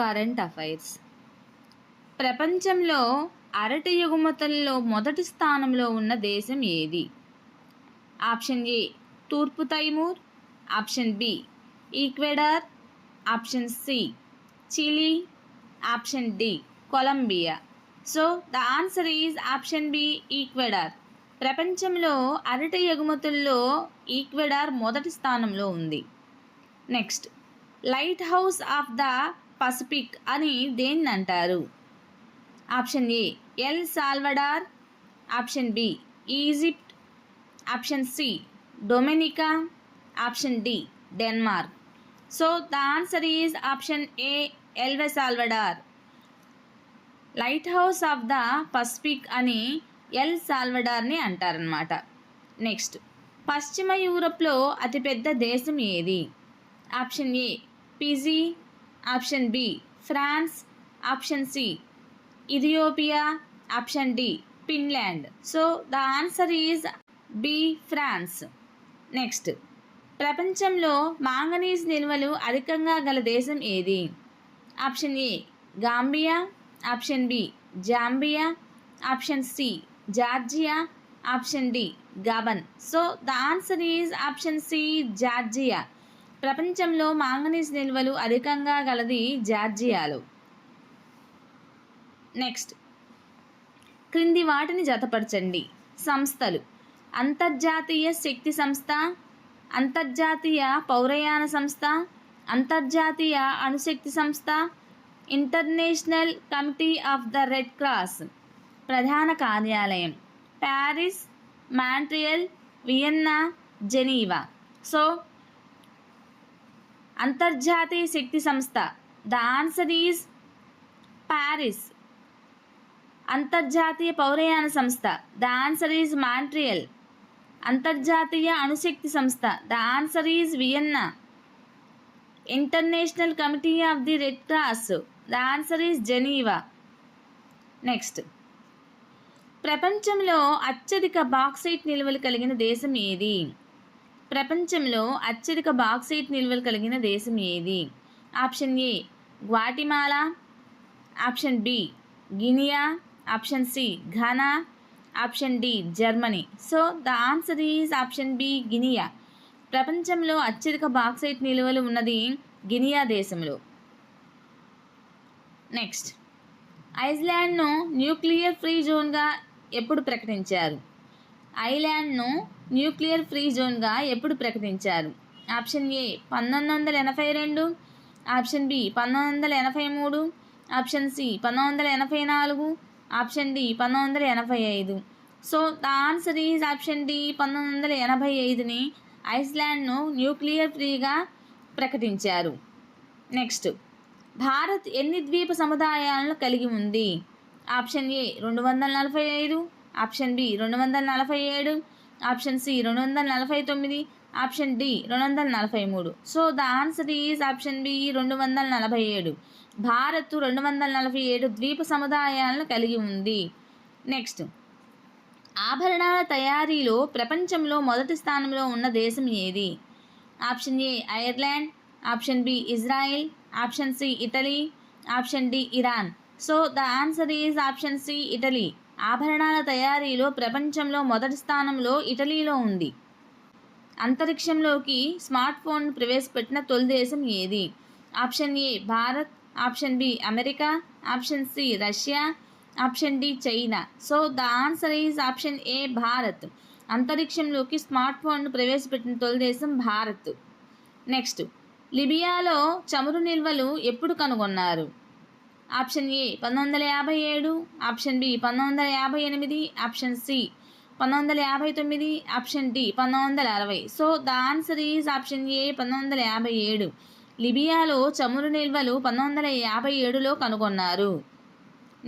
Current affairs ప్రపంచంలో అరటి ఎగుమతుల్లో మొదటి స్థానంలో ఉన్న దేశం ఏది? ఆప్షన్ ఏ తూర్పు Timor. Option B Ecuador. Option C Chile. Option D Colombia. So the answer is option B Ecuador. ప్రపంచంలో అరటి ఎగుమతుల్లో ఈక్వెడార్ మొదటి స్థానంలో ఉంది. Next lighthouse of the Pacific అని దేన్ని అంటారు option A El Salvador. Option B Egypt. Option C Dominica. Option D Denmark. So the answer is option A El Salvador. Lighthouse of the Pacific అని El సాల్వడార్ని అంటారనమాట next పశ్చిమ యూరప్లో అతిపెద్ద దేశం ఏది? Option A Fiji. Option B France. Option C Ethiopia. Option D Finland. So the answer is B France. Next ప్రపంచంలో manganese నిల్వలు అధికంగా గల దేశం ఏది? Option A Gambia. Option B Zambia. Option C Georgia. Option D Gabon. So the answer is option C Georgia. ప్రపంచంలో manganese నిల్వలు అధికంగా గలది జార్జియాలో. నెక్స్ట్ క్రింది వాటిని జతపరచండి. సంస్థలు. అంతర్జాతీయ శక్తి సంస్థ అంతర్జాతీయ పౌరయాన సంస్థ అంతర్జాతీయ అణుశక్తి సంస్థ international committee of the red cross ప్రధాన కార్యాలయం. Paris Montreal Vienna Geneva. So అంతర్జాతీయ శక్తి సంస్థ. ద ఆన్సర్ ఈజ్ ప్యారిస్ అంతర్జాతీయ పౌరయాన సంస్థ. The answer is Montreal. అంతర్జాతీయ అణుశక్తి సంస్థ. The answer is Vienna. International committee of the red cross. The answer is Geneva. Next. ప్రపంచంలో అత్యధిక బాక్సైట్ నిల్వలు కలిగిన దేశం ఏది? ప్రపంచంలో అత్యధిక బాక్సైట్ నిల్వలు కలిగిన దేశం ఏది? Option A Guatemala. Option B Guinea. Option C Ghana. Option D Germany. So the answer is option B Guinea. ప్రపంచంలో అత్యధిక బాక్సైట్ నిల్వలు ఉన్నది గినియా దేశంలో. నెక్స్ట్. ఐస్లాండ్ను న్యూక్లియర్ ఫ్రీ జోన్గా ఎప్పుడు ప్రకటించారు? ఐలాండ్ను న్యూక్లియర్ ఫ్రీ జోన్గా ఎప్పుడు ప్రకటించారు? ఆప్షన్ ఏ పంతొమ్మిది వందల ఎనభై రెండు. ఆప్షన్ బి పంతొమ్మిది వందల ఎనభై మూడు. ఆప్షన్ సి పంతొమ్మిది వందల ఎనభై నాలుగు. ఆప్షన్ డి పంతొమ్మిది వందల ఎనభై ఐదు. So the answer is option D పంతొమ్మిది వందల ఎనభై ఐదుని ఐస్లాండ్ను న్యూక్లియర్ ఫ్రీగా ప్రకటించారు. నెక్స్ట్ భారత్ ఎన్ని ద్వీప సముదాయాలను కలిగి ఉంది? ఆప్షన్ ఏ రెండు వందల నలభై ఐదు. ఆప్షన్ బి రెండు వందల నలభై ఏడు ఆప్షన్ సి రెండు వందల నలభై తొమ్మిది ఆప్షన్ డి రెండు వందల నలభై మూడు. So the answer is option B రెండు వందల నలభై ఏడు. భారత్ రెండు వందల నలభై ఏడు ద్వీప సముదాయాలను కలిగి ఉంది. నెక్స్ట్. ఆభరణాల తయారీలో ప్రపంచంలో మొదటి స్థానంలో ఉన్న దేశం ఏది? Option A Ireland option B Israel option C Italy option D Iran. So the answer is option C Italy. ఆభరణాల తయారీలో ప్రపంచంలో మొదటి స్థానంలో ఇటలీలో ఉంది. అంతరిక్షంలోకి స్మార్ట్ ఫోన్ ప్రవేశపెట్టిన తొలి దేశం ఏది? Option A Bharat. Option B America. Option C Russia. Option D China. So the answer is option A Bharat. అంతరిక్షంలోకి స్మార్ట్ ఫోన్ ప్రవేశపెట్టిన తొలి దేశం భారత్. నెక్స్ట్ లిబియాలో చమురు నిల్వలు ఎప్పుడు కనుగొన్నారు? ఆప్షన్ ఏ పంతొమ్మిది వందల యాభై ఏడు ఆప్షన్ బి పంతొమ్మిది వందల యాభై ఎనిమిది ఆప్షన్ సి పంతొమ్మిది వందల యాభై తొమ్మిది ఆప్షన్ డి పంతొమ్మిది వందల అరవై. So the answer is option A పంతొమ్మిది వందల యాభై ఏడు. లిబియాలో చమురు నిల్వలు పంతొమ్మిది వందల యాభై ఏడులో కనుగొన్నారు.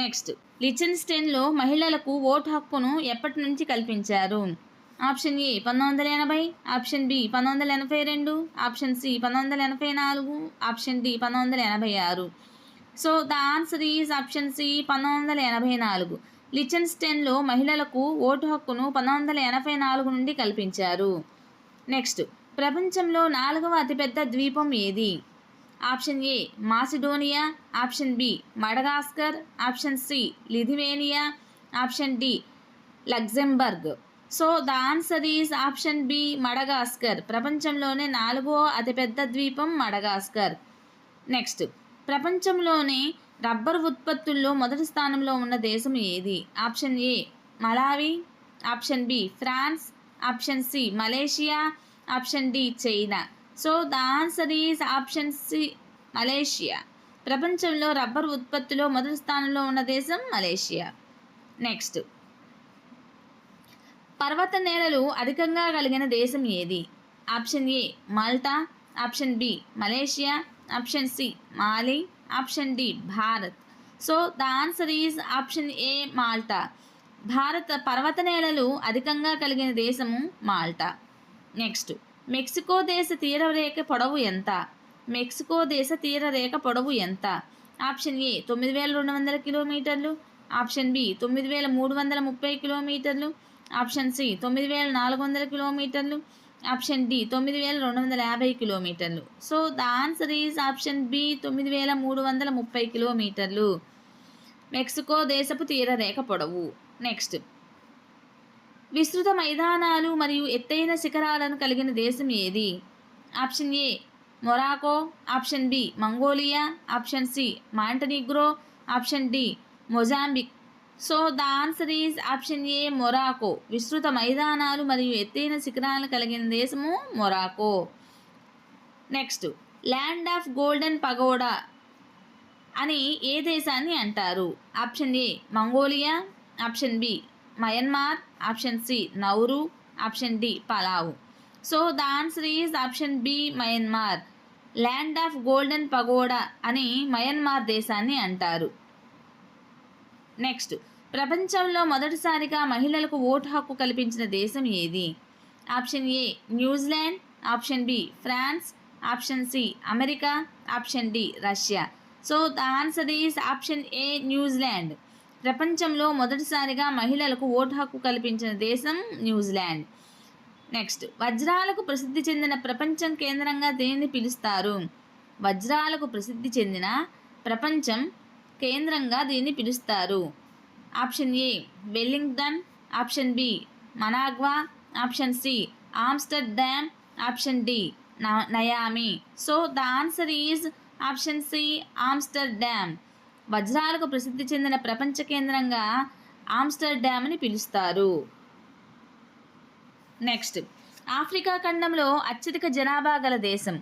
నెక్స్ట్ లిచెన్స్టైన్లో మహిళలకు ఓటు హక్కును ఎప్పటి నుంచి కల్పించారు? ఆప్షన్ ఏ పంతొమ్మిది వందల ఎనభై ఆప్షన్ బి పంతొమ్మిది వందల ఎనభై రెండు ఆప్షన్ సి పంతొమ్మిది వందల ఎనభై నాలుగు ఆప్షన్ డి పంతొమ్మిది వందల ఎనభై ఆరు. So the answer is option C పంతొమ్మిది వందల ఎనభై నాలుగు. లిచెన్స్టెన్లో మహిళలకు ఓటు హక్కును పంతొమ్మిది వందల ఎనభై నాలుగు నుండి కల్పించారు. నెక్స్ట్ ప్రపంచంలో నాలుగవ అతిపెద్ద ద్వీపం ఏది? Option A Macedonia option B Madagascar option C Lithuania option D Luxembourg so the answer is option B Madagascar ప్రపంచంలోనే నాలుగో అతిపెద్ద ద్వీపం మడగాస్కర్. నెక్స్ట్ ప్రపంచంలోనే రబ్బర్ ఉత్పత్తుల్లో మొదటి స్థానంలో ఉన్న దేశం ఏది? Option A Malawi option B France option C Malaysia option D China. So the answer is option C Malaysia. ప్రపంచంలో రబ్బర్ ఉత్పత్తిలో మొదటి స్థానంలో ఉన్న దేశం మలేషియా. నెక్స్ట్. పర్వత నేలలు అధికంగా కలిగిన దేశం ఏది? Option A Malta option B Malaysia option C Mali option D Bharat so the answer is option A Malta భారత పర్వత నేలలు అధికంగా కలిగిన దేశము మాల్టా. నెక్స్ట్ మెక్సికో దేశ తీరరేఖ పొడవు ఎంత? మెక్సికో దేశ తీరరేఖ పొడవు ఎంత? ఆప్షన్ ఏ తొమ్మిది వేల రెండు వందల కిలోమీటర్లు. ఆప్షన్ బి తొమ్మిది వేల మూడు వందల ముప్పై కిలోమీటర్లు. ఆప్షన్ సి తొమ్మిది వేల నాలుగు వందల కిలోమీటర్లు. ఆప్షన్ డి తొమ్మిది వేల రెండు వందల యాభై కిలోమీటర్లు. So the answer is option B తొమ్మిది వేల మూడు వందల ముప్పై కిలోమీటర్లు. మెక్సికో దేశపు తీరరేఖ పొడవు. నెక్స్ట్. విస్తృత మైదానాలు మరియు ఎత్తైన శిఖరాలను కలిగిన దేశం ఏది? Option A Morocco. Option B Mongolia. Option C Montenegro. Option D Mozambique. So the answer is option A Morocco విస్తృత మైదానాలు మరియు ఎత్తైన శిఖరాలు కలిగిన దేశము Morocco next land of golden pagoda అని ఏ దేశాన్ని అంటారు? Option A Mongolia option B Myanmar option C Nauru option D Palau so the answer is option B Myanmar land of golden pagoda అని మయన్మార్ దేశాన్ని అంటారు. నెక్స్ట్ ప్రపంచంలో మొదటిసారిగా మహిళలకు ఓటు హక్కు కల్పించిన దేశం ఏది? Option A New Zealand. Option B France. Option C America. Option D Russia. So the answer is option A New Zealand. ప్రపంచంలో మొదటిసారిగా మహిళలకు ఓటు హక్కు కల్పించిన దేశం న్యూజిలాండ్. నెక్స్ట్ వజ్రాలకు ప్రసిద్ధి చెందిన ప్రపంచం కేంద్రంగా దేనిని పిలుస్తారు? వజ్రాలకు ప్రసిద్ధి చెందిన ప్రపంచం కేంద్రంగా దీన్ని పిలుస్తారు. Option A Wellington option B Managua option C Amsterdam option D Niamey. So the answer is option C Amsterdam వజ్రాలకు ప్రసిద్ధి చెందిన ప్రపంచ కేంద్రంగా ఆమ్స్టర్ డ్యామ్ అని పిలుస్తారు. నెక్స్ట్ ఆఫ్రికా ఖండంలో అత్యధిక జనాభా గల దేశం.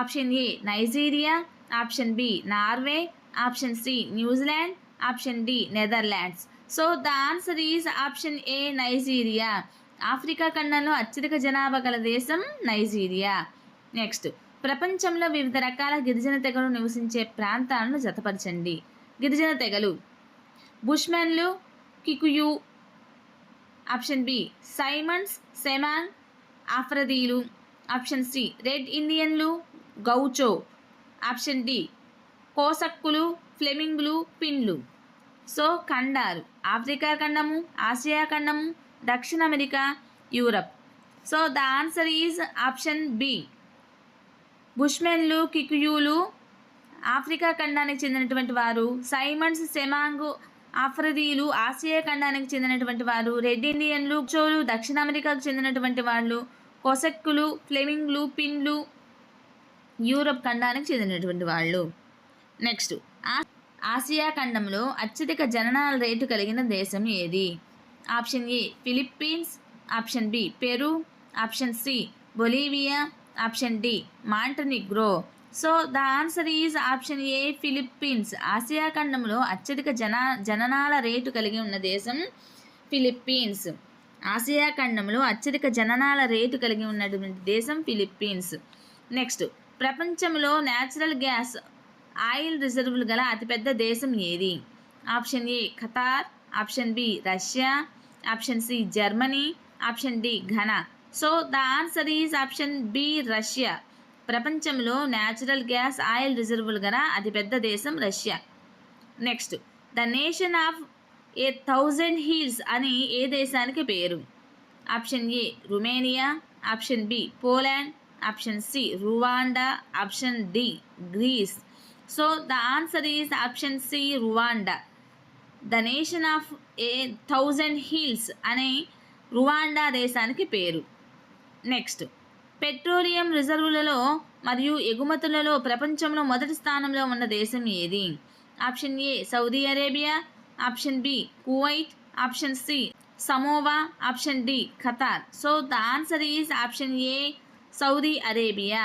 Option A Nigeria option B Norway option C New Zealand. Option D Netherlands. So the answer is option A Nigeria. Africa ఖండంలో అత్యధిక జనాభా గల దేశం నైజీరియా. నెక్స్ట్ ప్రపంచంలో వివిధ రకాల గిరిజన తెగలు నివసించే ప్రాంతాలను జతపరచండి. గిరిజన తెగలు బుష్మెన్లు కికుయు. ఆప్షన్ బి సైమన్స్ సెమాంగ్ ఆఫ్రదీలు. ఆప్షన్ సి రెడ్ ఇండియన్లు గౌచో. ఆప్షన్ డి కోసక్కులు ఫ్లెమింగ్లు పిన్లు సో ఖండాలు. ఆఫ్రికా ఖండము ఆసియా ఖండము దక్షిణ America Europe. So the answer is option B. బుష్మెన్లు కికుయూలు ఆఫ్రికా ఖండానికి చెందినటువంటి వారు. సైమన్స్ సెమాంగ్ ఆఫ్రదీలు ఆసియా ఖండానికి చెందినటువంటి వారు. రెడ్ ఇండియన్లు చోలు దక్షిణ అమెరికాకు చెందినటువంటి వాళ్ళు. కొసక్కులు ఫ్లెమింగ్లు పిన్లు యూరప్ ఖండానికి చెందినటువంటి వాళ్ళు. నెక్స్ట్. ఆసియా ఖండంలో అత్యధిక జననాల రేటు కలిగిన దేశం ఏది? Option A Philippines. Option B Peru. Option C Bolivia. Option D Montenegro. So the answer is option A Philippines. Asia ఖండంలో అత్యధిక జన జననాల రేటు కలిగి ఉన్న దేశం ఫిలిప్పీన్స్. ఆసియా ఖండంలో అత్యధిక జననాల రేటు కలిగి ఉన్నటువంటి దేశం ఫిలిప్పీన్స్. నెక్స్ట్ ప్రపంచంలో న్యాచురల్ గ్యాస్ ఆయిల్ రిజర్వులు గల అతిపెద్ద దేశం ఏది? Option A Qatar option B Russia option C Germany option D Ghana. So the answer is option B Russia. ప్రపంచంలో న్యాచురల్ గ్యాస్ ఆయిల్ రిజర్వులు గల అతిపెద్ద దేశం Russia. Next the nation of a thousand hills అని ఏ దేశానికి పేరు? Option A Romania. Option B Poland. Option C Rwanda. Option D Greece. So the answer is option C Rwanda the nation of a thousand hills అనే Rwanda దేశానికి పేరు. Next petroleum రిజర్వులలో మరియు ఎగుమతులలో ప్రపంచంలో మొదటి స్థానంలో ఉన్న దేశం ఏది? Option A Saudi Arabia option B Kuwait option C Samoa option D Qatar so the answer is option A Saudi Arabia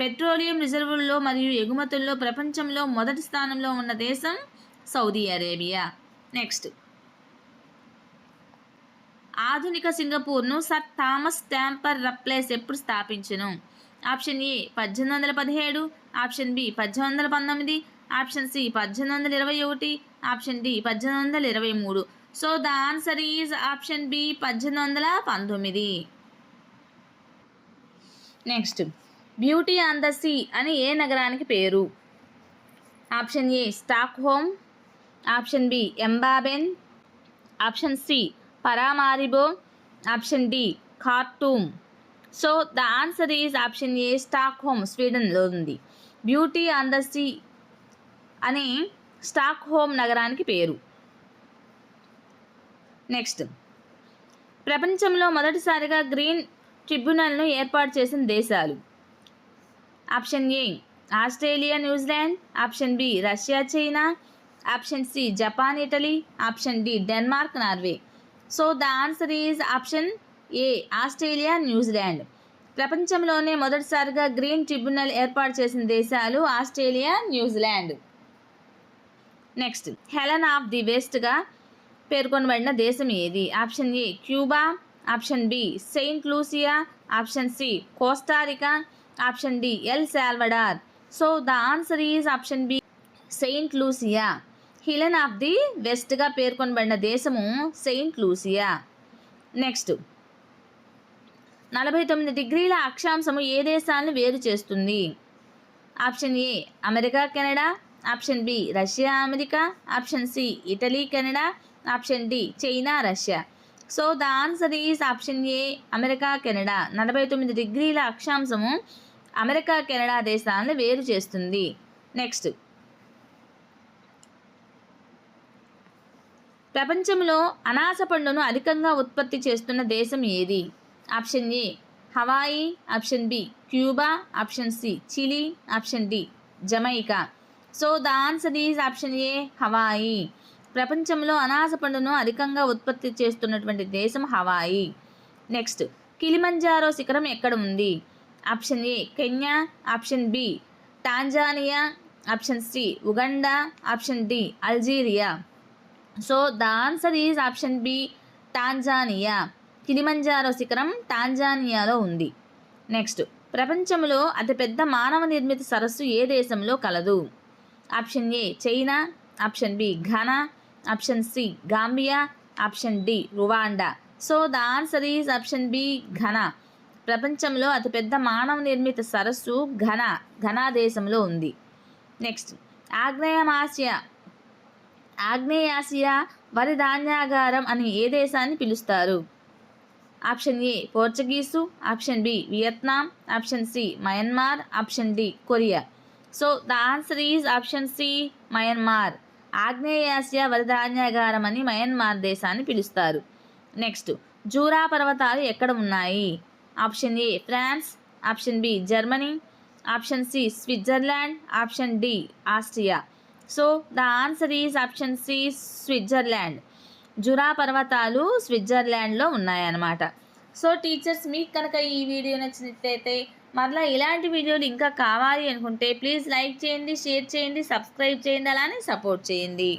petroleum రిజర్వుల్లో మరియు ఎగుమతుల్లో ప్రపంచంలో మొదటి స్థానంలో ఉన్న దేశం సౌదీ అరేబియా. నెక్స్ట్. ఆధునిక సింగపూర్ను సర్ థామస్ స్టాంపర్ రప్లేస్ ఎప్పుడు స్థాపించను? ఆప్షన్ ఏ పద్దెనిమిది వందల పదిహేడు ఆప్షన్ బి పద్దెనిమిది వందల పంతొమ్మిది ఆప్షన్ సి పద్దెనిమిది వందల ఇరవై ఒకటి ఆప్షన్ డి పద్దెనిమిది వందల ఇరవై మూడు. So the answer is option B పద్దెనిమిది వందల పంతొమ్మిది. Next. Beauty on the sea అని ఏ నగరానికి పేరు? Option A Stockholm option B Mbabane option C Paramaribo option D Khartoum. So the answer is option A Stockholm స్వీడన్లో ఉంది. బ్యూటీ ఆన్ ద సీ అని Stockholm నగరానికి పేరు. నెక్స్ట్. ప్రపంచంలో మొదటిసారిగా గ్రీన్ ట్రిబ్యునల్ను ఏర్పాటు చేసిన దేశాలు. Option A Australia New Zealand. Option B Russia China. Option C Japan Italy. Option D Denmark Norway. So the answer is option A Australia New Zealand. ప్రపంచంలోనే మొదటిసారిగా గ్రీన్ ట్రిబ్యునల్ ఏర్పాటు చేసిన దేశాలు Australia New Zealand. Next Helen of the వెస్ట్గా పేర్కొనబడిన దేశం ఏది? Option A Cuba. Option B Saint Lucia. Option C Costa Rica. Option D El Salvador. So the answer is option B Saint Lucia. Helen of the వెస్ట్గా పేర్కొనబడిన దేశము Saint Lucia. Next. నలభై తొమ్మిది డిగ్రీల అక్షాంశము ఏ దేశాలను వేరు చేస్తుంది? Option A America Canada. Option B Russia America. Option C Italy Canada. Option D China Russia. So the answer is option A America Canada. నలభై తొమ్మిది డిగ్రీల అక్షాంశము అమెరికా కెనడా దేశాలను వేరు చేస్తుంది. నెక్స్ట్. ప్రపంచంలో అనాస పండును అధికంగా ఉత్పత్తి చేస్తున్న దేశం ఏది? Option A Hawaii option B Cuba option C Chile option D Jamaica. So the answer is option A Hawaii. ప్రపంచంలో అనాస పండును అధికంగా ఉత్పత్తి చేస్తున్నటువంటి దేశం హవాయి. నెక్స్ట్ కిలిమంజారో శిఖరం ఎక్కడ ఉంది? Option A Kenya option B Tanzania option C Uganda option D Algeria. So the answer is option B Tanzania. Kilimanjaro శిఖరం టాంజానియాలో ఉంది. నెక్స్ట్ ప్రపంచంలో అతిపెద్ద మానవ నిర్మిత సరస్సు ఏ దేశంలో కలదు? Option A China option B Ghana option C Gambia option D Rwanda. So the answer is option B Ghana. ప్రపంచంలో అతిపెద్ద మానవ నిర్మిత సరస్సు ఘన ఘనా దేశంలో ఉంది. నెక్స్ట్ ఆగ్నేయమాసియా ఆగ్నేయాసియా వరి ధాన్యాగారం అని ఏ దేశాన్ని పిలుస్తారు? Option A Portuguese option B Vietnam option C Myanmar option D Korea so the answer is option C Myanmar ఆగ్నేయాసియా వరిధాన్యాగారం అని మయన్మార్ దేశాన్ని పిలుస్తారు. నెక్స్ట్ జూరా పర్వతాలు ఎక్కడ ఉన్నాయి? Option A France option B Germany option C Switzerland option D Austria. So the answer is option C Switzerland. Jura పర్వతాలు స్విట్జర్లాండ్లో ఉన్నాయన్నమాట. సో టీచర్స్ మీకు కనుక ఈ వీడియో నచ్చినట్లయితే మరలా ఇలాంటి వీడియోలు ఇంకా కావాలి అనుకుంటే ప్లీజ్ లైక్ చేయండి షేర్ చేయండి సబ్స్క్రైబ్ చేయండి అలానే సపోర్ట్ చేయండి.